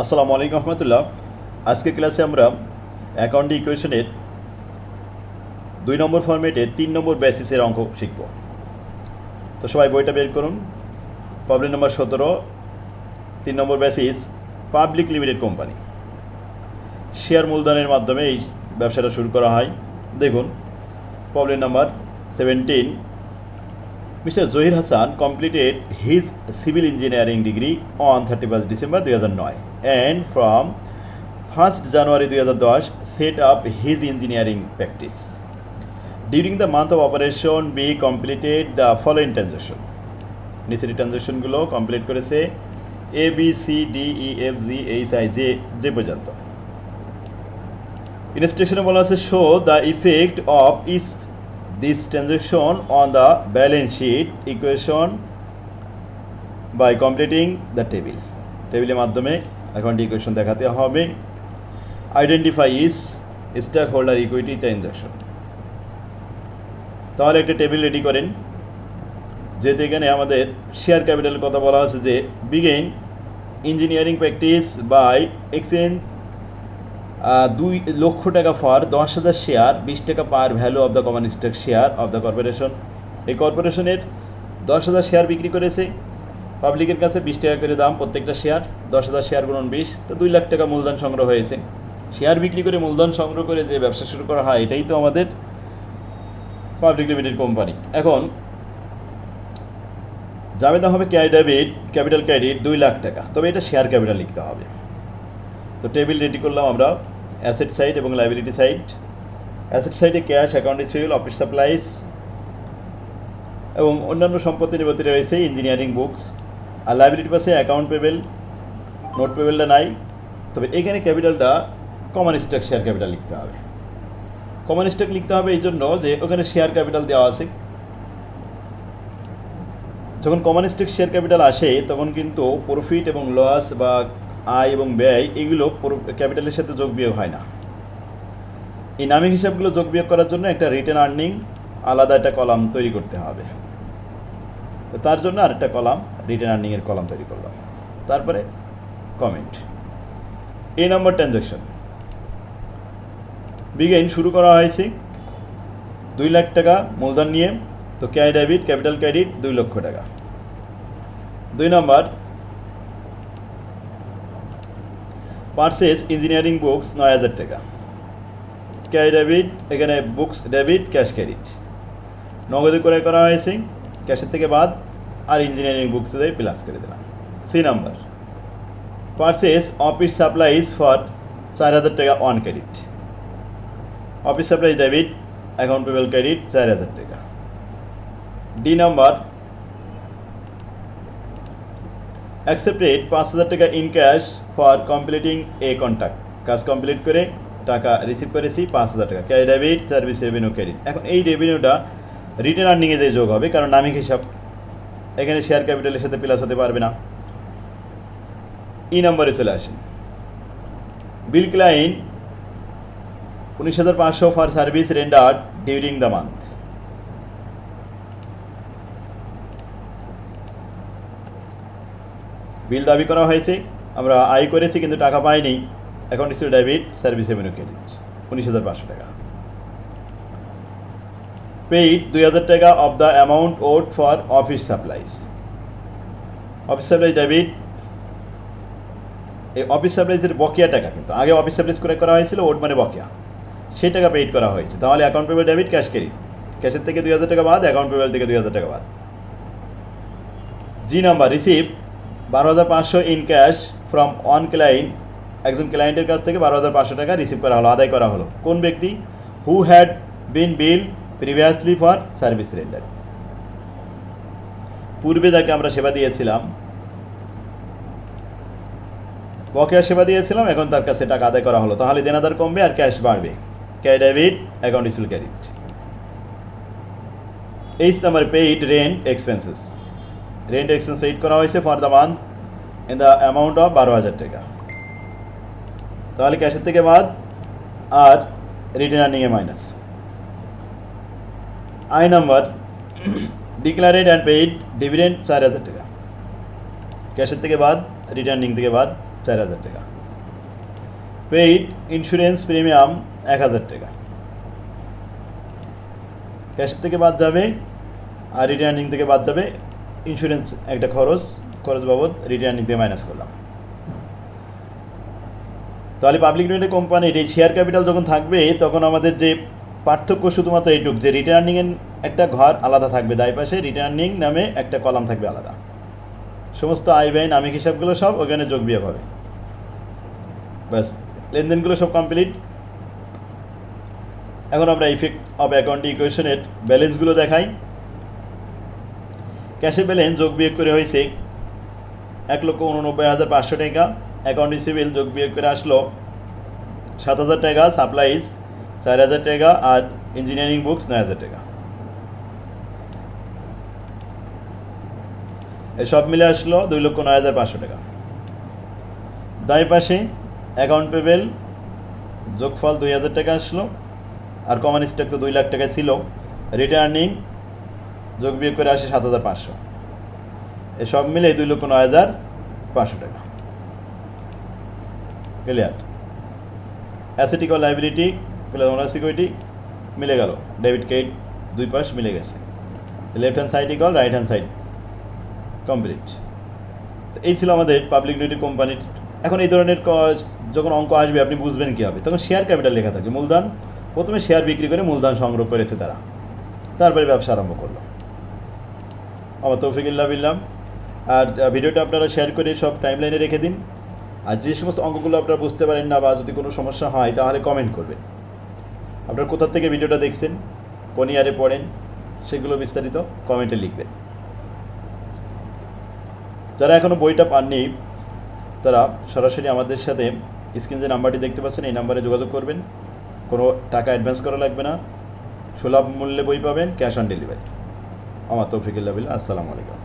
আসসালামু আলাইকুম রহমতুল্লাহ। আজকের ক্লাসে আমরা অ্যাকাউন্ট ইকুয়েশনের দুই নম্বর ফর্মেটে তিন নম্বর বেসিসের অঙ্ক শিখব। তো সবাই বইটা বের করুন। প্রবলেম নম্বর সতেরো, তিন নম্বর basis public limited company share মূলধনের মাধ্যমে এই ব্যবসাটা শুরু করা হয়। দেখুন problem number seventeen mister Zahir Hasan completed his civil engineering degree on 31st December 2009 and from 1st January 2010 set up his engineering practice. During the month of operation, B completed the following transaction. নিচের ট্রানজাকশনগুলো complete করেছে A B C D E F G H I J যে পর্যন্ত ইনস্ট্রাকশনে বলা আছে show the effect of is this transaction on the balance sheet equation by completing the table টেবিলের মাধ্যমে অ্যাকাউন্ট ইকুয়েশন দেখাতে হবে। Identify is stock holder equity transaction তাহলে একটা টেবিল রেডি করেন। যেহেতু এখানে আমাদের শেয়ার ক্যাপিটালের কথা বলা আছে যে began engineering practice by exchange দুই লক্ষ টাকা ফর, দশ হাজার শেয়ার বিশ টাকা par value of the common stock share of the corporation এই কর্পোরেশনের দশ হাজার শেয়ার বিক্রি করেছে। পাবলিকের কাছে বিশ টাকা করে দাম, প্রত্যেকটা শেয়ার দশ হাজার শেয়ার গুণন বিশ, তো দুই লাখ টাকা মূলধন সংগ্রহ হয়েছে। শেয়ার বিক্রি করে মূলধন সংগ্রহ করে যে ব্যবসা শুরু করা হয়, এটাই তো আমাদের পাবলিক লিমিটেড কোম্পানি এখন জাবেদা হবে ক্যারি ডেবিট ক্যাপিটাল ক্রেডিট দুই লাখ টাকা, তবে এটা শেয়ার ক্যাপিটাল লিখতে হবে। তো টেবিল রেডি করলাম আমরা অ্যাসেট সাইড এবং লাইবিলিটি সাইড অ্যাসেট সাইডে cash account receivable office supplies এবং অন্যান্য সম্পত্তি নিবন্ধে রয়েছে ইঞ্জিনিয়ারিং বুকস আর লাইবিলিটি পাশে অ্যাকাউন্ট পেবেল নোট পেবেলটা নাই। তবে এখানে ক্যাপিটালটা কমন স্টক শেয়ার ক্যাপিটাল লিখতে হবে। কমন স্টক লিখতে হবে এই জন্য যে ওখানে শেয়ার ক্যাপিটাল দেওয়া আছে। যখন কমন স্টক শেয়ার ক্যাপিটাল আসে, তখন কিন্তু প্রফিট এবং লস বা আয় এবং ব্যয়, এগুলো ক্যাপিটালের সাথে যোগ বিয়োগ হয় না। এই নামিক হিসাবগুলো যোগ বিয়োগ করার জন্য একটা রিটার্ন আর্নিং, আলাদা একটা কলাম তৈরি করতে হবে। তো তার জন্য আরেকটা কলাম রিটার্ন আর্নিংয়ের কলাম তৈরি করলাম। তারপরে কমেন্ট। এই নম্বর ট্রানজ্যাকশন। বিগেন শুরু করা হয়েছে দুই লাখ টাকা মূলধন নিয়ে। তো ক্যারি ডেবিট, ক্যাপিটাল ক্রেডিট দুই লক্ষ টাকা। দুই নম্বর পারচেস ইঞ্জিনিয়ারিং বুকস নয় হাজার টাকা। ক্যাশ ডেবিট, এখানে বুকস ডেবিট, ক্যাশ ক্রেডিট। নগদে ক্রয় করা হয়েছে, ক্যাশের থেকে বাদ, আর ইঞ্জিনিয়ারিং বুকস প্লাস করে দিলাম। C number. Purchase office supplies for চার হাজার টাকা on credit office supplies debit account payable credit চার হাজার টাকা। ডি নাম্বার অ্যাকসেপ্টেড পাঁচ হাজার টাকা in cash for completing a contract কাজ কমপ্লিট করে টাকা রিসিভ করেছি, পাঁচ হাজার টাকা। Carry debit service revenue credit এখন এই রেভিনিউটা রিটার্ন আর্নিংয়ে যে যোগ হবে, কারণ নামিক হিসাব। এখানে শেয়ার ক্যাপিটালের সাথে প্লাস হতে পারবে না। ই নম্বরে চলে আসেন বিল ক্লাইন উনিশ হাজার পাঁচশো for service rendered during the month bill দাবি করা হয়েছে। আমরা আয় করেছি কিন্তু টাকা পাইনি। এখন receive debit service revenue credit, উনিশ হাজার পাঁচশো টাকা। পেইড দুই হাজার টাকা of the amount owed for office supplies office supplies debit, এই অফিস সাপ্লাইজের বকেয়া টাকা কিন্তু আগে অফিস সাপ্লাইজ করে করা হয়েছিল, ওড মানে বকেয়া। সেই টাকা পেইড করা হয়েছে। তাহলে account payable debit cash credit ক্যাশের থেকে দুই হাজার টাকা বাদ অ্যাকাউন্ট পেবেল থেকে দুই হাজার টাকা বাদ। জি নাম্বার রিসিভ বারো হাজার পাঁচশো in cash from on client একজন ক্লায়েন্টের কাছ থেকে বারো হাজার পাঁচশো টাকা রিসিভ করা হলো, আদায় করা হলো। কোন ব্যক্তি? Who had been bill previously for service render পূর্বে যাকে আমরা সেবা দিয়েছিলাম, বকেয়া সেবা দিয়েছিলাম, এখন তার কাছে টাকা আদায় করা হলো। তাহলে দেনাদার কমবে আর ক্যাশ বাড়বে। Cash debit account ইসুল credit H number paid rent expenses rent expense paid করা হয়েছে for the month in the amount of বারো হাজার টাকা। তাহলে ক্যাশের থেকে বাদ আর return আর্নিংয়ে minus I number declared and paid dividend চার হাজার টাকা। ক্যাশের থেকে বাদ রিটার্নিং থেকে বাদ চার হাজার টাকা। পেইড ইন্স্যুরেন্স প্রিমিয়াম এক হাজার টাকা। ক্যাশের থেকে বাদ যাবে আর রিটার্নিং থেকে বাদ যাবে ইন্স্যুরেন্স একটা খরচ খরচ বাবদ রিটার্নিং থেকে মাইনাস করলাম। তাহলে পাবলিক লিমিটেড কোম্পানির এই শেয়ার ক্যাপিটাল যখন থাকবে, তখন আমাদের যে পার্থক্য শুধুমাত্র এইটুক, যে রিটার্নিংয়ের একটা ঘর আলাদা থাকবে দায় পাশে রিটার্নিং নামে একটা কলাম থাকবে আলাদা। সমস্ত আয় ব্যয় নামিক হিসাবগুলো সব ওখানে যোগ বিয়োগ হবে। ব্যাস, লেনদেনগুলো সব কমপ্লিট এখন আমরা ইফেক্ট অফ অ্যাকাউন্ট ইকুয়েশনের ব্যালেন্সগুলো দেখাই। ক্যাশে ব্যালেন্স যোগ বিয়োগ করে হয়েছে এক লক্ষ উননব্বই হাজার পাঁচশো টাকা। অ্যাকাউন্ট রিসিভিল যোগ বিয়োগ করে আসলো সাত হাজার টাকা, সাপ্লাইজ চার হাজার টাকা আর ইঞ্জিনিয়ারিং বুকস নয় হাজার টাকা। এসব মিলে আসলো দুই লক্ষ নয় হাজার পাঁচশো টাকা। দায় পাশে অ্যাকাউন্ট পেবেল যোগফল দুই হাজার টাকা আসলো আর কমন স্টক তো দুই লাখ টাকা ছিল। রিটার্নিং যোগ বিয়োগ করে আসে সাত হাজার পাঁচশো। এসব মিলে দুই লক্ষ নয় হাজার পাঁচশো টাকা। ক্লিয়ার অ্যাসেটিক লাইবিলিটি প্লাস সিকিউরিটি মিলে গেল। ডেবিট ক্রেডিট দুই পাশ মিলে গেছে। Left hand side equal right hand side complete তো এই ছিল আমাদের পাবলিক লিমিটেড কোম্পানির এখন এই ধরনের যখন অঙ্ক আসবে, আপনি বুঝবেন কী হবে। তখন শেয়ার ক্যাপিটাল লেখা থাকে। মূলধন, প্রথমে শেয়ার বিক্রি করে মূলধন সংগ্রহ করেছে তারা। তারপরে ব্যবসা আরম্ভ করল। আমার তৌফিকুল্লাহ বিল্লাম আর ভিডিওটা আপনারা শেয়ার করে সব টাইমলাইনে রেখে দিন। আর যে সমস্ত অঙ্কগুলো আপনারা বুঝতে পারেন না বা যদি কোনো সমস্যা হয়, তাহলে কমেন্ট করবেন। আপনারা কোথা থেকে ভিডিওটা দেখছেন, কোন ইয়ারে পড়েন, সেগুলো বিস্তারিত কমেন্টে লিখবেন। যারা এখনও বইটা পাননি, তারা সরাসরি আমাদের সাথে স্ক্রিন যে নাম্বারটি দেখতে পাচ্ছেন, এই নাম্বারে যোগাযোগ করবেন। কোনো টাকা অ্যাডভান্স করা লাগবে না। সুলভ মূল্যে বই পাবেন ক্যাশ অন ডেলিভারি আমার তৌফিকুল্লাহ বিল্লাহ আসসালামু আলাইকুম